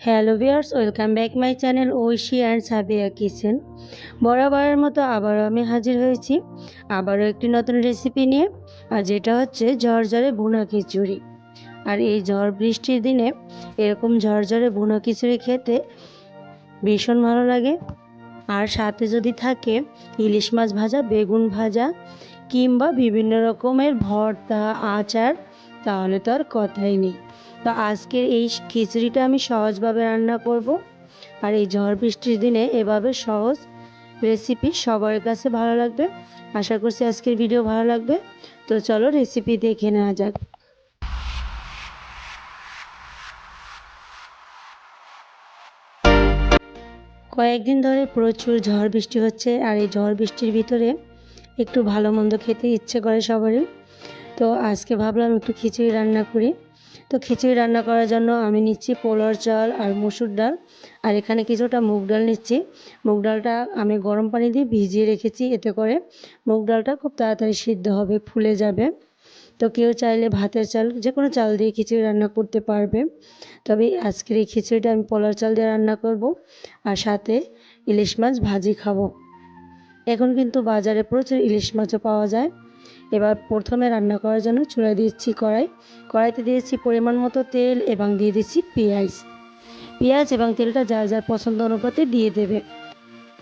Hello viewers welcome back my channel Oishi and Sabiya kitchen. বরাবরের মতো আবারও আমি হাজির হয়েছি। আবারও একটি নতুন রেসিপি নিয়ে, আর যেটা হচ্ছে ঝরঝরে ভুনা খিচুড়ি। আর এই ঝড় বৃষ্টির দিনে এরকম ঝরঝরে ভুনা খিচুড়ি খেতে ভীষণ ভালো লাগে। আর সাথে যদি থাকে ইলিশ মাছ ভাজা, বেগুন ভাজা কিংবা বিভিন্ন রকমের ভর্তা, আচার তাহলে তো আর কথাই নেই। তো আজকের এই খিচুড়িটা আমি সহজভাবে রান্না করব। আর এই ঝড় বৃষ্টির দিনে এভাবে সহজ রেসিপি সবার কাছে ভালো লাগবে। আশা করছি আজকের ভিডিও ভালো লাগবে। তো চলো রেসিপি দেখে নেওয়া যাক। কয়েকদিন ধরে প্রচুর ঝড় বৃষ্টি হচ্ছে। আর এই ঝড় বৃষ্টির ভিতরে একটু ভালো মন্দ খেতে ইচ্ছে করে সবারই। তো আজকে ভাবলাম একটু খিচুড়ি রান্না করি। তো খিচুড়ি রান্না করার জন্য আমি নিচ্ছি পোলার চাল আর মসুর ডাল। আর এখানে কিছুটা মুগ ডাল নিচ্ছি। মুগ ডালটা আমি গরম পানি দিয়ে ভিজিয়ে রেখেছি এতে করে মুগ ডালটা খুব তাড়াতাড়ি সিদ্ধ হবে, ফুলে যাবে। তো কেউ চাইলে ভাতের চাল যে কোনো চাল দিয়ে খিচুড়ি রান্না করতে পারবে। তবে আজকের এই খিচুড়িটা আমি পোলার চাল দিয়ে রান্না করব। আর সাথে ইলিশ মাছ ভাজি খাব। এখন কিন্তু বাজারে প্রচুর ইলিশ মাছও পাওয়া যায়। এবার প্রথমে রান্না করার জন্য চুলায় দিচ্ছি কড়াই। কড়াইতে দিয়েছি পরিমাণ মতো তেল এবং দিয়ে দিচ্ছি পেঁয়াজ। পেঁয়াজ এবং তেলটা যার যার পছন্দ অনুপাতে দিয়ে দেবে।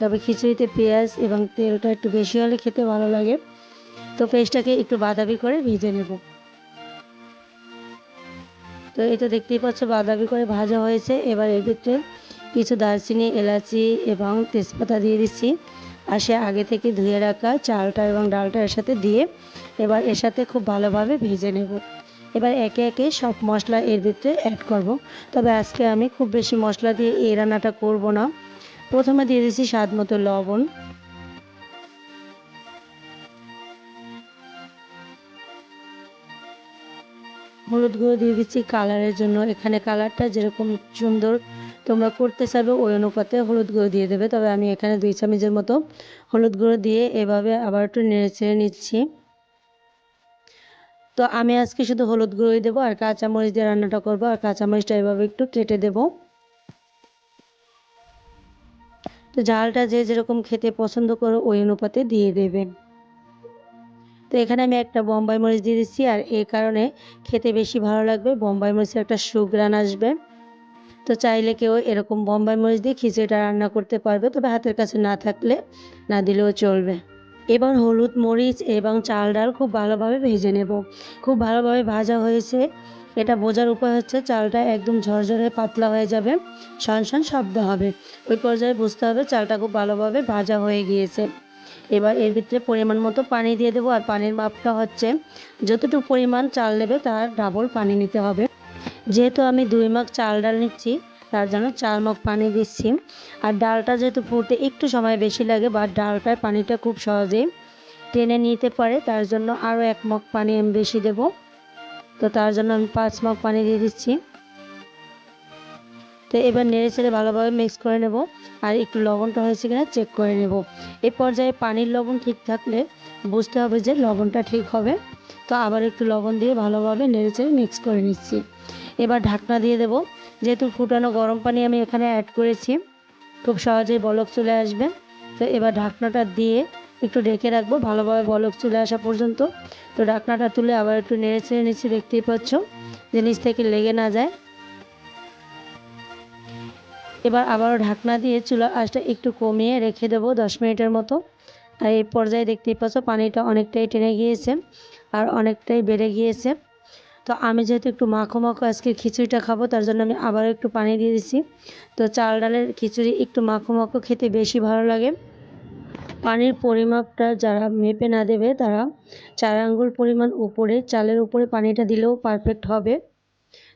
তবে খিচুড়িতে পেঁয়াজ এবং তেলটা একটু বেশি হলে খেতে ভালো লাগে। তো পেঁয়াজটাকে একটু বাদামি করে ভেজে নেব। তো এই তো দেখতেই পাচ্ছ বাদামি করে ভাজা হয়েছে। এবার এর ভিতরে কিছু দারচিনি, এলাচি এবং তেজপাতা দিয়ে দিচ্ছি। আর সে আগে থেকে ধুয়ে রাখা চালটা এবং ডালটা এর সাথে দিয়ে এবার এর সাথে খুব ভালোভাবে ভেজে নেব। এবার একে একে সব মশলা এর ভিতরে অ্যাড করব। তবে আজকে আমি খুব বেশি মশলা দিয়ে এই রান্নাটা করব না। প্রথমে দিয়ে দিচ্ছি স্বাদ মতো লবণ। হলুদ গুঁড়ো দিয়ে দিচ্ছি কালারের জন্য। এখানে কালারটা যেরকম সুন্দর তোমরা করতে চাইবে ওই অনুপাতে হলুদ গুঁড়ো দিয়ে দেবে। তবে আমি এখানে দুই চামচের মতো হলুদ গুঁড়ো দিয়ে এভাবে আবার একটু নেড়ে ছেড়ে নিচ্ছি। তো আমি আজকে শুধু হলুদ গুঁড়োই দেবো আর কাঁচামরিচ দিয়ে রান্নাটা করব আর কাঁচামরিচটা এভাবে একটু কেটে দেবো। তো ঝালটা যে যেরকম খেতে পছন্দ করো ওই অনুপাতে দিয়ে দেবে। তো এখানে আমি একটা বোম্বাই মরিচ দিয়ে দিচ্ছি আর এই কারণে খেতে বেশি ভালো লাগবে। বোম্বাই মরিচের একটা সুগ্রান আসবে। তো চাইলে কেউ এরকম বোম্বাই মরিচ দিয়ে খিচুড়িটা রান্না করতে পারবে, তবে হাতের কাছে না থাকলে না দিলেও চলবে। এবার হলুদ মরিচ এবং চাল ডাল খুব ভালোভাবে ভেজে নেব। খুব ভালোভাবে ভাজা হয়েছে। এটা বোঝার উপায় হচ্ছে চালটা একদম ঝরঝরে পাতলা হয়ে যাবে শন শব্দ হবে। ওই পর্যায়ে বুঝতে হবে চালটা খুব ভালোভাবে ভাজা হয়ে গিয়েছে। এবার এর ভিতরে পরিমাণ মতো পানি দিয়ে দেবো, আর পানির মাপটা হচ্ছে যতটুকু পরিমাণ চাল নেবে তার ডাবল পানি নিতে হবে। যেহেতু আমি দুই মাগ চাল ডাল নিচ্ছি, তার জন্য চার মগ পানি দিচ্ছি। আর ডালটা যেহেতু ফুটতে একটু সময় বেশি লাগে, বা ডালটার পানিটা খুব সহজেই টেনে নিতে পারে, তার জন্য আরও এক মগ পানি আমি বেশি দেব। তো তার জন্য আমি পাঁচ মগ পানি দিয়ে দিচ্ছি। তো এবার নেড়ে ছেড়ে ভালোভাবে মিক্স করে নেব। আর একটু লবণটা হয়েছে কিনা চেক করে নেব। এই পর্যায়ে পানির লবণ ঠিক থাকলে বুঝতে হবে যে লবণটা ঠিক হবে। তো আবার একটু লবণ দিয়ে ভালোভাবে নেড়ে চেড়ে মিক্স করে নিচ্ছি। এবার ঢাকনা দিয়ে দেব। যেহেতু ফুটানো গরম পানি আমি এখানে অ্যাড করেছি, খুব সহজেই বলক চলে আসবে। তো এবার ঢাকনাটা দিয়ে একটু ঢেকে রাখব, ভালোভাবে বলক চলে আসা পর্যন্ত। তো ঢাকনাটা তুলে আবার একটু নেড়ে ছেড়ে নিচ্ছি, দেখতেই পাচ্ছ যে জিনিস থেকে লেগে না যায়। এবার আবারও ঢাকনা দিয়ে চুলা আঁচটা একটু কমিয়ে রেখে দেবো দশ মিনিটের মতো। আর এই পর্যায়ে দেখতেই পাচ্ছ, পানিটা অনেকটাই টেনে গিয়েছে, আর অনেকটাই বেড়ে গিয়েছে। তো আমি যেহেতু একটু মাখো মাখো আজকে খিচুড়িটা খাব, তার জন্য আমি আবার একটু পানি দিয়ে দিচ্ছি। তো চাল ডালের খিচুড়ি একটু মাখো মাখো খেতে বেশি ভালো লাগে। পানির পরিমাপটা যারা মেপে না দেবে, তারা চার আঙ্গুল পরিমাণ উপরে, চালের উপরে পানিটা দিলেও পারফেক্ট হবে।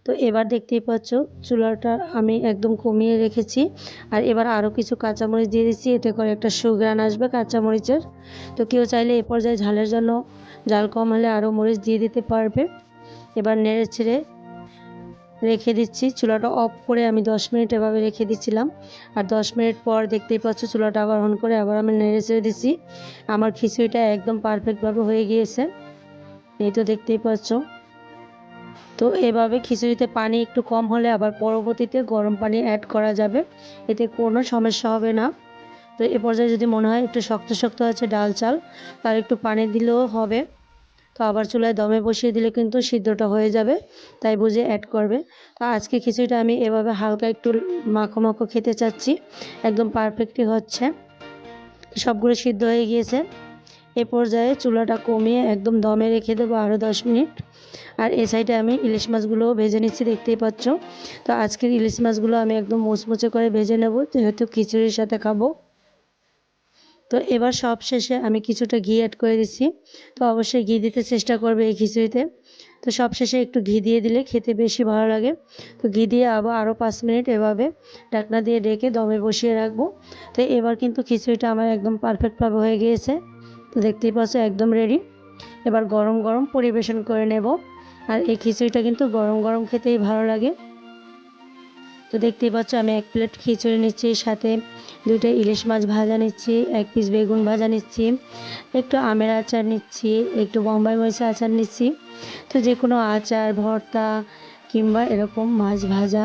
তো এবার দেখতেই পাচ্ছ, চুলাটা আমি একদম কমিয়ে রেখেছি। আর এবার আরও কিছু কাঁচামরিচ দিয়ে দিচ্ছি, এতে করে একটা সুগ্রান আসবে কাঁচামরিচের। তো কেউ চাইলে এ পর্যায়ে ঝালের জন্য জাল কম হলে আরও মরিচ দিয়ে দিতে পারবে। এবার নেড়ে ছেড়ে রেখে দিচ্ছি। চুলাটা অফ করে আমি দশ মিনিট এভাবে রেখে দিচ্ছিলাম। আর দশ মিনিট পর দেখতেই পাচ্ছ চুলাটা আবার অন করে আবার আমি নেড়ে ছেড়ে দিচ্ছি। আমার খিচুড়িটা একদম পারফেক্টভাবে হয়ে গিয়েছে। এই তো দেখতেই পাচ্ছ। তো এভাবে খিচুড়িতে পানি একটু কম হলে আবার পরবর্তীতে গরম পানি অ্যাড করা যাবে। এতে কোনো সমস্যা হবে না। তো এ পর্যায়ে যদি মনে হয় একটু শক্ত শক্ত আছে ডাল চাল তার একটু পানি দিলেও হবে। তো আবার চুলায় দমে বসিয়ে দিলে কিন্তু সিদ্ধটা হয়ে যাবে, তাই বুঝে অ্যাড করবে। তো আজকে খিচুড়িটা আমি এভাবে হালকা একটু মাখো মাখো খেতে চাচ্ছি, একদম পারফেক্টই হচ্ছে। সবগুলো সিদ্ধ হয়ে গিয়েছে। এ পর্যায়ে চুলাটা কমিয়ে একদম দমে রেখে দেবো আরও দশ মিনিট। আর এ সাইডে আমি ইলিশ মাছগুলোও ভেজে নিচ্ছি, দেখতেই পাচ্ছ। তো আজকের ইলিশ মাছগুলো আমি একদম মুচমুচে করে ভেজে নেব, যেহেতু খিচুড়ির সাথে খাব। তো এবার সব শেষে আমি কিছুটা ঘি অ্যাড করে দিচ্ছি। তো অবশ্যই ঘি দিতে চেষ্টা করবে এই খিচুড়িতে। তো সব শেষে একটু ঘি দিয়ে দিলে খেতে বেশি ভালো লাগে। তো ঘি দিয়ে আবার আরও পাঁচ মিনিট এভাবে ঢাকনা দিয়ে ডেকে দমে বসিয়ে রাখব। তো এবার কিন্তু খিচুড়িটা আমার একদম পারফেক্টভাবে হয়ে গিয়েছে। তো দেখতেই পাচ্ছ একদম রেডি এবার গরম গরম পরিবেশন করে নেব। আর এই খিচুড়িটা কিন্তু গরম গরম খেতেই ভালো লাগে। তো দেখতেই পাচ্ছ আমি এক প্লেট খিচুড়ি নিচ্ছি সাথে দুটো ইলিশ মাছ ভাজা নিচ্ছি এক পিস বেগুন ভাজা নিচ্ছি একটু আমের আচার নিচ্ছি একটু বোম্বাই মরিচের আচার নিচ্ছি। তো যে কোনো আচার ভর্তা কিংবা এরকম মাছ ভাজা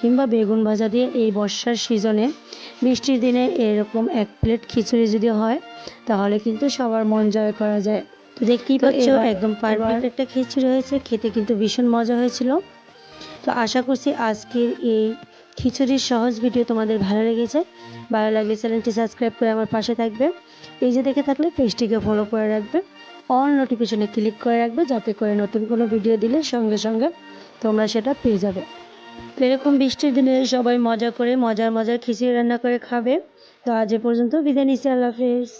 কিংবা বেগুন ভাজা দিয়ে এই বর্ষার সিজনে বৃষ্টির দিনে এরকম এক প্লেট খিচুড়ি যদি হয় তাহলে কিন্তু সবার মন জয় করা যায়। তো দেখতেই পাচ্ছ একদম পারফেক্ট একটা খিচুড়ি হয়েছে খেতে কিন্তু ভীষণ মজা হয়েছিল। তো আশা করছি আজকের এই খিচুড়ির সহজ ভিডিও তোমাদের ভালো লেগেছে। ভালো লাগলে চ্যানেলটি সাবস্ক্রাইব করে আমার পাশে থাকবে। এই যে দেখে থাকলে পেজটিকে ফলো করে রাখবে। অল নোটিফিকেশনে ক্লিক করে রাখবে যাতে করে নতুন কোনো ভিডিও দিলে সঙ্গে সঙ্গে তোমরা সেটা পেয়ে যাবে। তো এরকম বৃষ্টির দিনে সবাই মজা করে মজার মজার খিচুড়ি রান্না করে খাবে। তো আজ এ পর্যন্ত বিদায় নিচ্ছি, আল্লাহ হাফেজ।